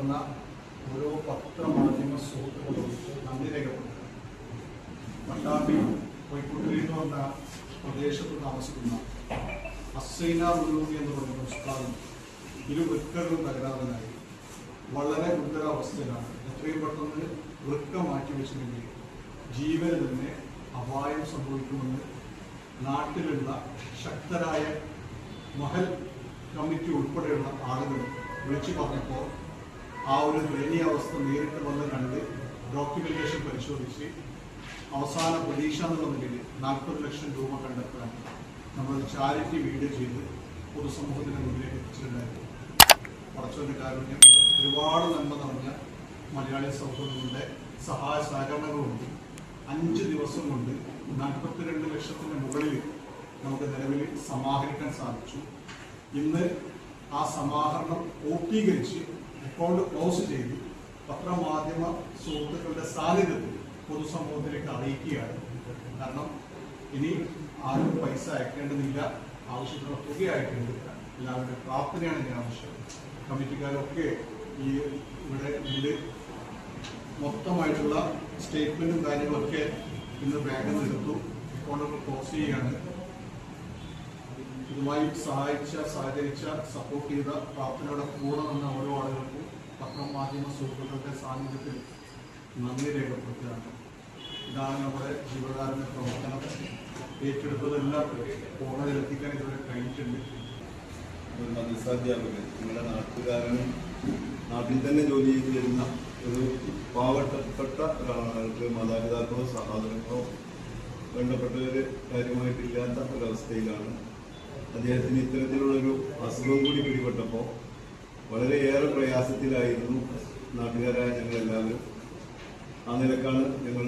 തന്ന ഓരോ പത്രമാധ്യമ സുഹൃത്തുക്കളും നന്ദി രേഖപ്പെടുത്തുക പട്ടാമ്പി കോഴിക്കോട്ടിൽ നിന്ന് വന്ന പ്രദേശത്ത് താമസിക്കുന്ന അസൈന മുല്ലൂരി എന്ന് പറയുന്ന സംസ്ഥാനം ഇരു വൃക്കകളും തകരാറിലായി. വളരെ ഗുരുതരാവസ്ഥയിലാണ്. എത്രയും പെട്ടെന്ന് വൃക്ക മാറ്റി വെച്ചില്ലെങ്കിൽ ജീവന് തന്നെ അപായം സംഭവിക്കുമെന്ന് നാട്ടിലുള്ള ശക്തരായ മഹൽ കമ്മിറ്റി ഉൾപ്പെടെയുള്ള ആളുകൾ വിളിച്ചു പറഞ്ഞപ്പോൾ ആ ഒരു ദയനീയ അവസ്ഥ നേരിട്ട് വന്ന് കണ്ട് ഡോക്യുമെന്റേഷൻ പരിശോധിച്ച് അവസാന പ്രതീക്ഷ എന്നുള്ള നിലയിൽ നാൽപ്പത് ലക്ഷം രൂപ കണ്ടെത്താൻ നമ്മൾ ചാരിറ്റി വീട് ചെയ്ത് പൊതുസമൂഹത്തിന് മുന്നിലേക്ക് എത്തിച്ചിട്ടുണ്ടായിരുന്നു. പടച്ചോന്റെ കാരുണ്യം ഒരുപാട് നന്മ നിറഞ്ഞ മലയാളി സൗഹൃദങ്ങളുടെ സഹായ സഹകരണങ്ങളുണ്ട്. അഞ്ച് ദിവസം കൊണ്ട് നാൽപ്പത്തിരണ്ട് ലക്ഷത്തിന് മുകളിൽ നമുക്ക് നിലവിൽ സമാഹരിക്കാൻ സാധിച്ചു. ഇന്ന് ആ സമാഹരണം പൂർത്തീകരിച്ച് അക്കൗണ്ട് ക്ലോസ് ചെയ്തു. പത്രമാധ്യമ സുഹൃത്തുക്കളുടെ സാന്നിധ്യത്തിൽ പൊതുസമൂഹത്തിലേക്ക് അറിയിക്കുകയാണ്. കാരണം ഇനി ആരും പൈസ അയക്കേണ്ടതില്ല ആവശ്യത്തിനുള്ള തുക അയക്കേണ്ടതില്ല. എല്ലാവരുടെ പ്രാർത്ഥനയാണ് ഇതിന് ആവശ്യം. കമ്മിറ്റിക്കാരൊക്കെ ഈ ഇവിടെ ഇതിന്റെ മൊത്തമായിട്ടുള്ള സ്റ്റേറ്റ്മെന്റും കാര്യങ്ങളൊക്കെ ഇന്ന് ബാങ്കിൽ നിന്ന് എടുത്തു അക്കൗണ്ടുകൾ ക്ലോസ് ചെയ്യുകയാണ് ഇതുമായി സഹായിച്ച സഹകരിച്ച സപ്പോർട്ട് ചെയ്ത പ്രാർത്ഥനയുടെ കൂടെ നിന്ന ഓരോ ആളുകൾക്കും പത്രം മാധ്യമ സുഹൃത്തുക്കളുടെ സാന്നിധ്യത്തിൽ നന്ദി രേഖപ്പെടുത്തുകയാണ്. ഇതാണ് നമ്മുടെ ജീവകാരുണ്യ പ്രവർത്തനം. ഏറ്റെടുത്തതെല്ലാം കോടതിയിലെത്തിക്കാൻ ഇതുവരെ കഴിഞ്ഞിട്ടുണ്ട്. മദ്രസാധ്യാപകൻ നിങ്ങളുടെ നാട്ടുകാരനും നാട്ടിൽ തന്നെ ജോലി ചെയ്ത് വരുന്ന ഒരു പാവപ്പെട്ട ഒരാളാണ് മാതാപിതാക്കളോ സഹോദരങ്ങളോ വേണ്ടപ്പെട്ടവര് കാര്യമായിട്ടില്ലാത്ത ഒരവസ്ഥയിലാണ് അദ്ദേഹത്തിന് ഇത്തരത്തിലുള്ളൊരു അസുഖം കൂടി പിടിപെട്ടപ്പോൾ വളരെയേറെ പ്രയാസത്തിലായിരുന്നു നാട്ടുകാരായ ഞങ്ങളെല്ലാവരും ആ നിലക്കാണ് ഞങ്ങൾ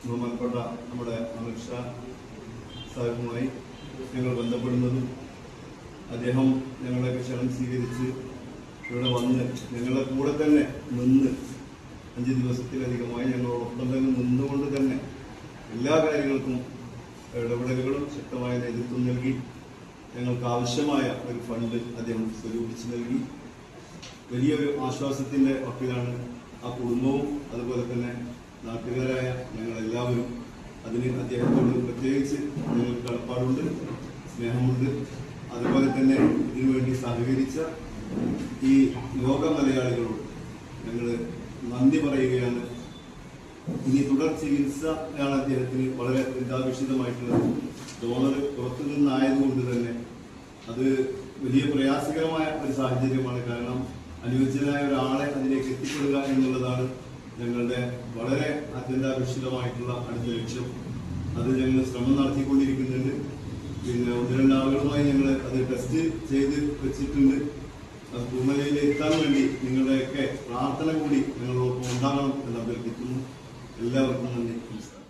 ബഹുമാനപ്പെട്ട നമ്മുടെ അമിത്ഷാ സാഹിബുമായി ഞങ്ങൾ ബന്ധപ്പെടുന്നതും അദ്ദേഹം ഞങ്ങളെ ക്ഷണം സ്വീകരിച്ച് ഇവിടെ വന്ന് ഞങ്ങളുടെ കൂടെ തന്നെ നിന്ന് അഞ്ച് ദിവസത്തിലധികമായി ഞങ്ങളോടൊപ്പം തന്നെ നിന്നുകൊണ്ട് തന്നെ എല്ലാ കാര്യങ്ങൾക്കും ഇടപെടലുകളും ശക്തമായ നേതൃത്വം നൽകി. ഞങ്ങൾക്ക് ആവശ്യമായ ഒരു ഫണ്ട് അദ്ദേഹം സ്വരൂപിച്ച് നൽകി. വലിയൊരു ആശ്വാസത്തിന്റെ വക്കിലാണ് ആ കുടുംബവും അതുപോലെ തന്നെ നാട്ടുകാരായ ഞങ്ങളെല്ലാവരും അതിന് അദ്ദേഹത്തോട് പ്രത്യേകിച്ച് ഞങ്ങൾക്ക് കടപ്പാടുണ്ട് സ്നേഹമുണ്ട്. അതുപോലെ തന്നെ ഇതിനുവേണ്ടി സഹകരിച്ച ഈ ലോക മലയാളികളോട് ഞങ്ങൾ നന്ദി പറയുകയാണ്. ഇനി തുടർ ചികിത്സയാണ് അദ്ദേഹത്തിന് വളരെ ദുരിതാപേക്ഷിതമായിട്ടുള്ളത് ഡോളർ പുറത്തു നിന്നായതുകൊണ്ട് തന്നെ അത് വലിയ പ്രയാസകരമായ ഒരു സാഹചര്യമാണ്. കാരണം അനുയോജ്യനായ ഒരാളെ അതിലേക്ക് എത്തിപ്പെടുക എന്നുള്ളതാണ് ഞങ്ങളുടെ വളരെ അത്യന്താപേക്ഷിതമായിട്ടുള്ള അടുത്ത ലക്ഷ്യം. അത് ഞങ്ങൾ ശ്രമം നടത്തിക്കൊണ്ടിരിക്കുന്നുണ്ട്. പിന്നെ ഒന്ന് രണ്ട് ആളുകളുമായി ഞങ്ങൾ അത് ടെസ്റ്റ് ചെയ്ത് വെച്ചിട്ടുണ്ട്. അത് പൂർണതയിൽ എത്താൻ വേണ്ടി നിങ്ങളുടെയൊക്കെ പ്രാർത്ഥന കൂടി ഞങ്ങളോടൊപ്പം ഉണ്ടാകണം എന്ന് അഭ്യർത്ഥിക്കുന്നു. എല്ലാവർക്കും നന്ദി നമസ്കാരം